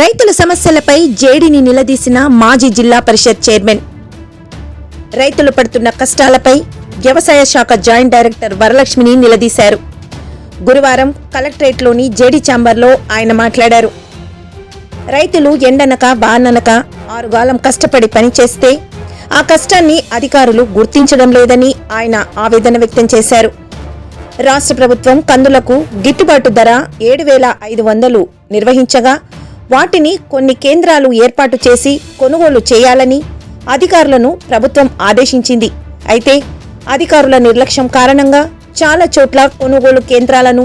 రైతుల సమస్యలపై జేడీని నిలదీసిన మాజీ జిల్లా పరిషత్ చైర్మన్. రైతులు పడుతున్న కష్టాలపై వ్యవసాయ శాఖ జాయింట్ డైరెక్టర్ వరలక్ష్మిని నిలదీశారు. గురువారం కలెక్టరేట్లోని జేడీ ఛాంబర్లో ఆయన మాట్లాడారు. రైతులు ఎండనక వాననక ఆరుగాలం కష్టపడి పనిచేస్తే ఆ కష్టాన్ని అధికారులు గుర్తించడం లేదని ఆయన ఆవేదన వ్యక్తం చేశారు. రాష్ట్ర ప్రభుత్వం కందులకు గిట్టుబాటు ధర ఏడు వేల ఐదు వందలు నిర్వహించగా వాటిని కొన్ని కేంద్రాలు ఏర్పాటు చేసి కొనుగోలు చేయాలని అధికారులను ప్రభుత్వం ఆదేశించింది. అయితే అధికారుల నిర్లక్ష్యం కారణంగా చాలా చోట్ల కొనుగోలు కేంద్రాలను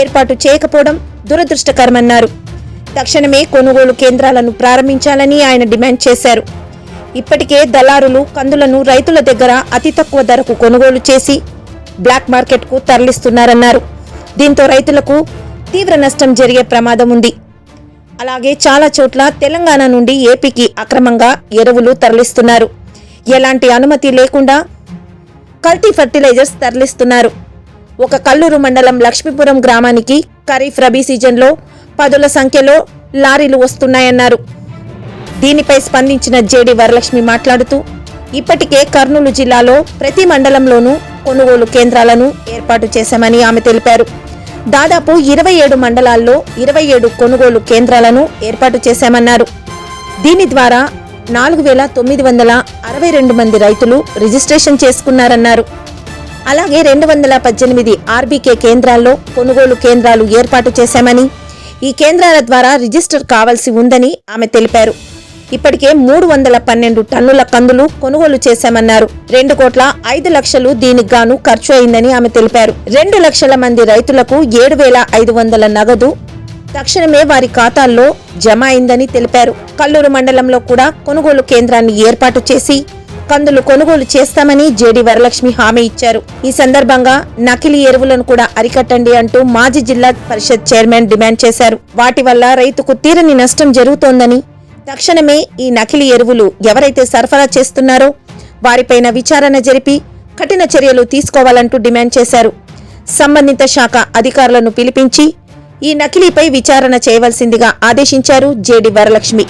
ఏర్పాటు చేయకపోవడం దురదృష్టకరమన్నారు. తక్షణమే కొనుగోలు కేంద్రాలను ప్రారంభించాలని ఆయన డిమాండ్ చేశారు. ఇప్పటికే దళారులు కందులను రైతుల దగ్గర అతి తక్కువ ధరకు కొనుగోలు చేసి బ్లాక్ మార్కెట్కు తరలిస్తున్నారన్నారు. దీంతో రైతులకు తీవ్ర నష్టం జరిగే ప్రమాదం ఉంది. అలాగే చాలా చోట్ల తెలంగాణ నుండి ఏపీకి అక్రమంగా ఎరువులు తరలిస్తున్నారు. ఎలాంటి అనుమతి లేకుండా కల్తీ ఫర్టిలైజర్స్ తరలిస్తున్నారు. ఒక కల్లూరు మండలం లక్ష్మీపురం గ్రామానికి ఖరీఫ్ రబీ సీజన్లో పదుల సంఖ్యలో లారీలు వస్తున్నాయన్నారు. దీనిపై స్పందించిన జేడి వరలక్ష్మి మాట్లాడుతూ ఇప్పటికే కర్నూలు జిల్లాలో ప్రతి మండలంలోనూ కొనుగోలు కేంద్రాలను ఏర్పాటు చేశామని ఆమె తెలిపారు. దాదాపు ఇరవై ఏడు మండలాల్లో ఇరవై ఏడు కొనుగోలు కేంద్రాలను ఏర్పాటు చేశామన్నారు. దీని ద్వారా నాలుగు వేల తొమ్మిది వందల అరవై రెండు మంది రైతులు రిజిస్ట్రేషన్ చేసుకున్నారన్నారు. అలాగే రెండు వందల పద్దెనిమిది ఆర్బీకే కేంద్రాల్లో కొనుగోలు కేంద్రాలు ఏర్పాటు చేశామని ఈ కేంద్రాల ద్వారా రిజిస్టర్ కావాల్సి ఉందని ఆమె తెలిపారు. ఇప్పటికే మూడు వందల పన్నెండు టన్నుల కందులు కొనుగోలు చేశామన్నారు. రెండు కోట్ల ఐదు లక్షలు దీనికి గాను ఖర్చు అయిందని ఆమె తెలిపారు. రెండు లక్షల మంది రైతులకు ఏడు వేల ఐదు వందల నగదు తక్షణమే వారి ఖాతాల్లో జమ అయిందని తెలిపారు. కల్లూరు మండలంలో కూడా కొనుగోలు కేంద్రాన్ని ఏర్పాటు చేసి కందులు కొనుగోలు చేస్తామని జేడి వరలక్ష్మి హామీ ఇచ్చారు. ఈ సందర్భంగా నకిలీ ఎరువులను కూడా అరికట్టండి అంటూ మాజీ జిల్లా పరిషత్ చైర్మన్ డిమాండ్ చేశారు. వాటి వల్ల రైతుకు తీరని నష్టం జరుగుతోందని తక్షణమే ఈ నకిలీ ఎరువులు ఎవరైతే సరఫరా చేస్తున్నారో వారిపైన విచారణ జరిపి కఠిన చర్యలు తీసుకోవాలంటూ డిమాండ్ చేశారు. సంబంధిత శాఖ అధికారులను పిలిపించి ఈ నకిలీపై విచారణ చేయవలసిందిగా ఆదేశించారు జేడి వరలక్ష్మి.